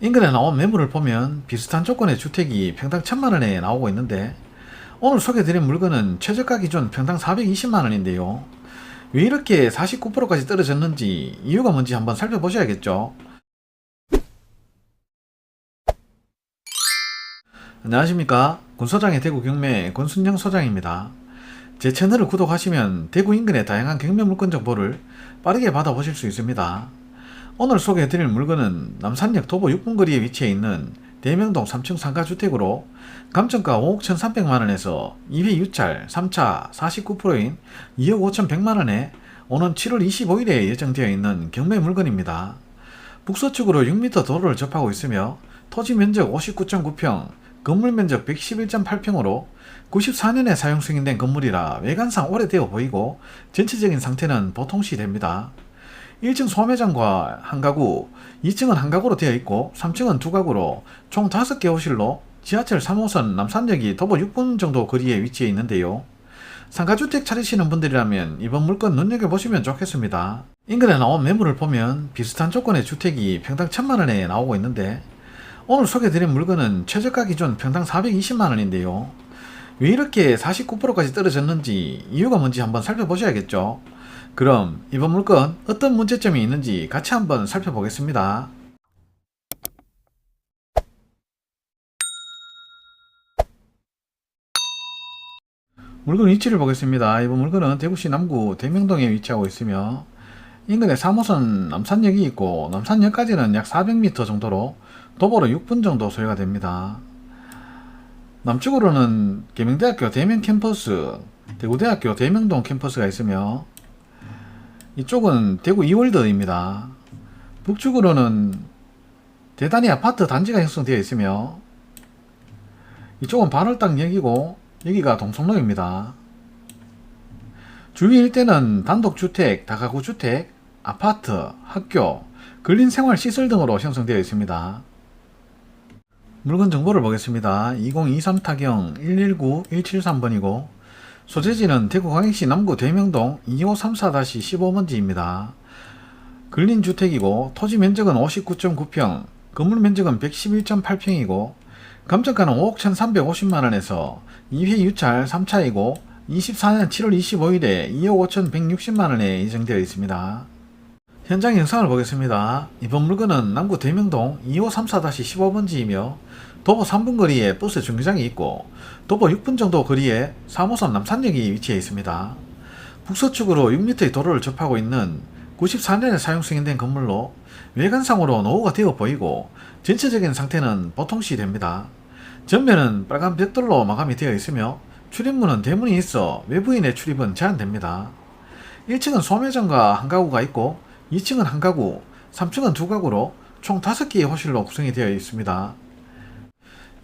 인근에 나온 매물을 보면 비슷한 조건의 주택이 평당 1000만원에 나오고 있는데 오늘 소개드린 물건은 최저가 기준 평당 420만 원인데요. 왜 이렇게 49%까지 떨어졌는지 이유가 뭔지 한번 살펴보셔야겠죠. 안녕하십니까. 군소장의 대구 경매 권순영 소장입니다. 제 채널을 구독하시면 대구 인근의 다양한 경매 물건 정보를 빠르게 받아보실 수 있습니다. 오늘 소개해드릴 물건은 남산역 도보 6분 거리에 위치해 있는 대명동 3층 상가주택으로 감정가 5억 1,300만원에서 2회 유찰 3차 49%인 2억 5,100만원에 오는 7월 25일에 예정되어 있는 경매 물건입니다. 북서쪽으로 6m 도로를 접하고 있으며 토지 면적 59.9평, 건물 면적 111.8평으로 94년에 사용 승인된 건물이라 외관상 오래되어 보이고 전체적인 상태는 보통시 됩니다. 1층 소매장과 한 가구, 2층은 한 가구로 되어 있고 3층은 두 가구로 총 5개 호실로 지하철 3호선 남산역이 도보 6분 정도 거리에 위치해 있는데요. 상가주택 차리시는 분들이라면 이번 물건 눈여겨보시면 좋겠습니다. 인근에 나온 매물을 보면 비슷한 조건의 주택이 평당 1000만원에 나오고 있는데 오늘 소개드린 물건은 최저가 기준 평당 420만원인데요. 왜 이렇게 49%까지 떨어졌는지 이유가 뭔지 한번 살펴보셔야겠죠. 그럼 이번 물건 어떤 문제점이 있는지 같이 한번 살펴보겠습니다. 물건 위치를 보겠습니다. 이번 물건은 대구시 남구 대명동에 위치하고 있으며 인근에 3호선 남산역이 있고 남산역까지는 약 400m 정도로 도보로 6분 정도 소요가 됩니다. 남쪽으로는 계명대학교 대명 캠퍼스, 대구대학교 대명동 캠퍼스가 있으며 이쪽은 대구 이월드입니다. 북쪽으로는 대단히 아파트 단지가 형성되어 있으며 이쪽은 반월당역이고 여기가 동성로입니다. 주위 일대는 단독주택, 다가구주택, 아파트, 학교, 근린생활시설 등으로 형성되어 있습니다. 물건 정보를 보겠습니다. 2023 타경 119-173번이고 소재지는 대구 광역시 남구 대명동 2534-15번지입니다. 근린 주택이고 토지 면적은 59.9평, 건물 면적은 111.8평이고 감정가는 5억 1,350만원에서 2회 유찰 3차이고 24년 7월 25일에 2억 5,160만원에 예정되어 있습니다. 현장 영상을 보겠습니다. 이번 물건은 남구 대명동 2534-15번지이며 도보 3분 거리에 버스 정류장이 있고 도보 6분 정도 거리에 3호선 남산역이 위치해 있습니다. 북서쪽으로 6m의 도로를 접하고 있는 94년에 사용 승인된 건물로 외관상으로 노후가 되어 보이고 전체적인 상태는 보통시 됩니다. 전면은 빨간 벽돌로 마감이 되어 있으며 출입문은 대문이 있어 외부인의 출입은 제한됩니다. 1층은 소매점과 한 가구가 있고 2층은 한 가구, 3층은 두 가구로 총 5개의 호실로 구성이 되어 있습니다.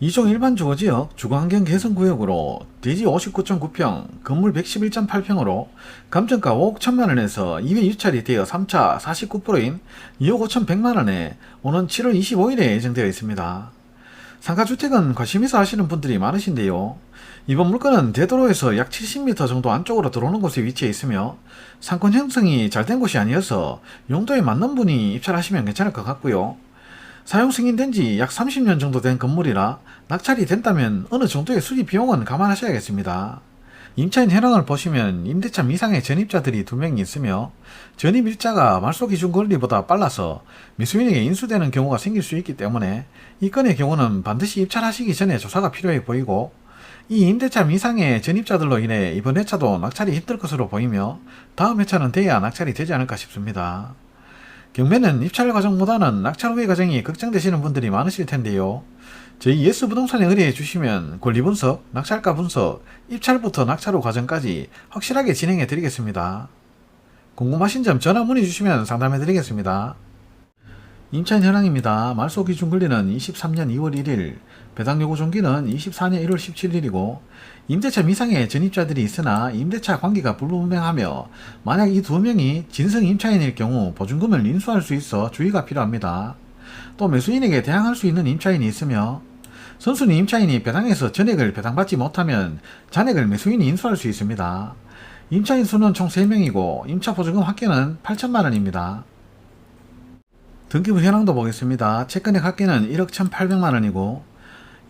이종 일반 주거지역 주거환경 개선구역으로 대지 59.9평, 건물 111.8평으로 감정가 5억 1천만원에서 2회 유찰이 되어 3차 49%인 2억 5천 100만원에 오는 7월 25일에 예정되어 있습니다. 상가주택은 관심 있어 하시는 분들이 많으신데요. 이번 물건은 대도로에서 약 70m 정도 안쪽으로 들어오는 곳에 위치해 있으며 상권 형성이 잘 된 곳이 아니어서 용도에 맞는 분이 입찰하시면 괜찮을 것 같고요. 사용 승인된 지 약 30년 정도 된 건물이라 낙찰이 된다면 어느 정도의 수리 비용은 감안하셔야겠습니다. 임차인 현황을 보시면 임대차 미상의 전입자들이 두 명이 있으며 전입 일자가 말소 기준 권리보다 빨라서 미수인에게 인수되는 경우가 생길 수 있기 때문에 이 건의 경우는 반드시 입찰하시기 전에 조사가 필요해 보이고 이 임대차 미상의 전입자들로 인해 이번 회차도 낙찰이 힘들 것으로 보이며 다음 회차는 돼야 낙찰이 되지 않을까 싶습니다. 경매는 입찰 과정보다는 낙찰 후의 과정이 걱정되시는 분들이 많으실 텐데요. 저희 예스 부동산에 의뢰해 주시면 권리 분석, 낙찰가 분석, 입찰부터 낙찰 후 과정까지 확실하게 진행해 드리겠습니다. 궁금하신 점 전화 문의 주시면 상담해 드리겠습니다. 임차인 현황입니다. 말소 기준 권리는 23년 2월 1일, 배당 요구 종기는 24년 1월 17일이고 임대차 미상의 전입자들이 있으나 임대차 관계가 불분명하며 만약 이 두 명이 진성 임차인일 경우 보증금을 인수할 수 있어 주의가 필요합니다. 또 매수인에게 대항할 수 있는 임차인이 있으며 선순위 임차인이 배당에서 전액을 배당받지 못하면 잔액을 매수인이 인수할 수 있습니다. 임차인 수는 총 3명이고 임차 보증금 합계는 8천만 원입니다. 등기부 현황도 보겠습니다. 채권의 합계는 1억 1,800만 원이고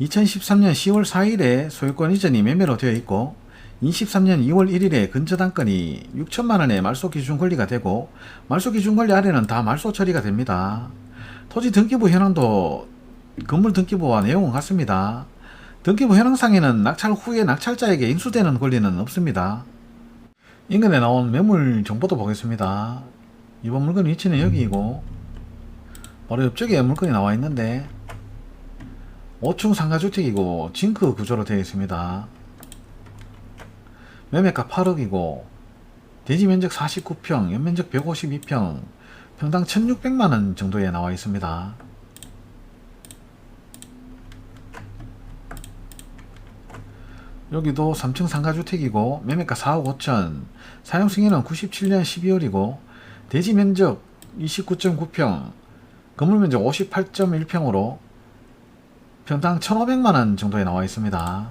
2013년 10월 4일에 소유권 이전이 매매로 되어 있고 23년 2월 1일에 근저당권이 6천만 원의 말소 기준 권리가 되고 말소 기준 권리 아래는 다 말소 처리가 됩니다. 토지 등기부 현황도 건물 등기부와 내용은 같습니다. 등기부 현황상에는 낙찰 후에 낙찰자에게 인수되는 권리는 없습니다. 인근에 나온 매물 정보도 보겠습니다. 이번 물건 위치는 여기이고 바로 옆쪽에 물건이 나와 있는데 5층 상가주택이고 징크 구조로 되어 있습니다. 매매가 8억이고 대지 면적 49평, 연면적 152평, 평당 1600만원 정도에 나와 있습니다. 여기도 3층 상가주택이고 매매가 4억 5천, 사용 승인은 97년 12월이고 대지 면적 29.9평, 건물 면적 58.1평으로 평당 1,500만원 정도에 나와 있습니다.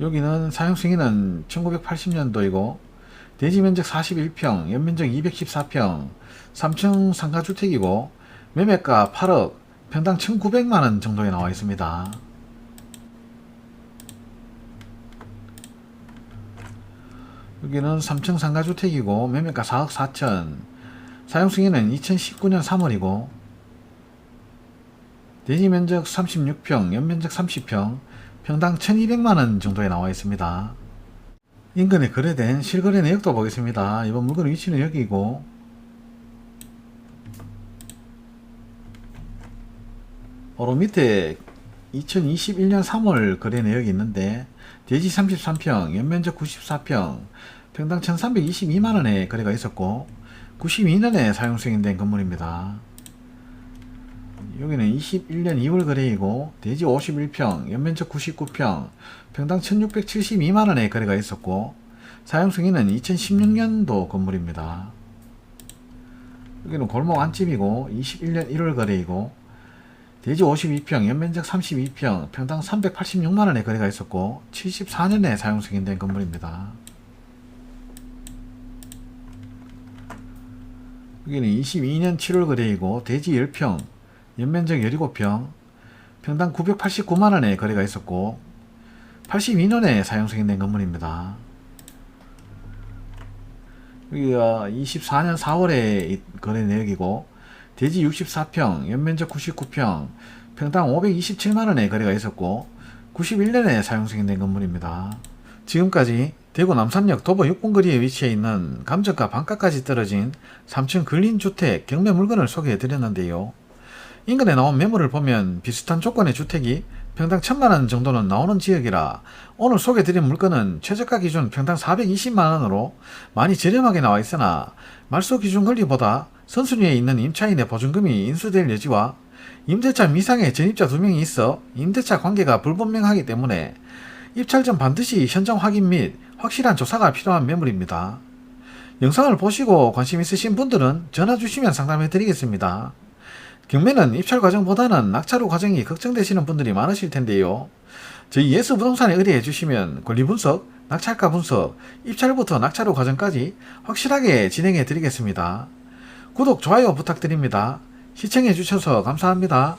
여기는 사용 승인은 1980년도이고 대지 면적 41평, 연면적 214평, 3층 상가주택이고 매매가 8억, 평당 1,900만원 정도에 나와 있습니다. 여기는 3층 상가주택이고 매매가 4억 4천, 사용 승인은 2019년 3월이고 대지 면적 36평, 연면적 30평, 평당 1200만원 정도에 나와 있습니다. 인근에 거래된 실거래 내역도 보겠습니다. 이번 물건 위치는 여기고 바로 밑에 2021년 3월 거래 내역이 있는데 대지 33평, 연면적 94평, 평당 1322만원에 거래가 있었고 92년에 사용 승인된 건물입니다. 여기는 21년 2월 거래이고 대지 51평, 연면적 99평, 평당 1672만원에 거래가 있었고 사용 승인은 2016년도 건물입니다. 여기는 골목 안집이고 21년 1월 거래이고 대지 52평, 연면적 32평, 평당 386만원에 거래가 있었고 74년에 사용 승인된 건물입니다. 여기는 22년 7월 거래이고 대지 10평, 연면적 17평, 평당 989만원에 거래가 있었고 82년에 사용 승인된 건물입니다. 여기가 24년 4월에 거래 내역이고 대지 64평, 연면적 99평, 평당 527만원에 거래가 있었고 91년에 사용 승인된 건물입니다. 지금까지 대구 남산역 도보 6분 거리에 위치해 있는 감정가 반가까지 떨어진 3층 근린주택 경매 물건을 소개해 드렸는데요. 인근에 나온 매물을 보면 비슷한 조건의 주택이 평당 1000만원 정도는 나오는 지역이라 오늘 소개드린 물건은 최저가 기준 평당 420만원으로 많이 저렴하게 나와 있으나 말소 기준 권리보다 선순위에 있는 임차인의 보증금이 인수될 여지와 임대차 미상의 전입자 2명이 있어 임대차 관계가 불분명하기 때문에 입찰 전 반드시 현장 확인 및 확실한 조사가 필요한 매물입니다. 영상을 보시고 관심 있으신 분들은 전화 주시면 상담해 드리겠습니다. 경매는 입찰 과정보다는 낙찰 후 과정이 걱정되시는 분들이 많으실 텐데요. 저희 예스 부동산에 의뢰해 주시면 권리 분석, 낙찰가 분석, 입찰부터 낙찰 후 과정까지 확실하게 진행해 드리겠습니다. 구독, 좋아요 부탁드립니다. 시청해 주셔서 감사합니다.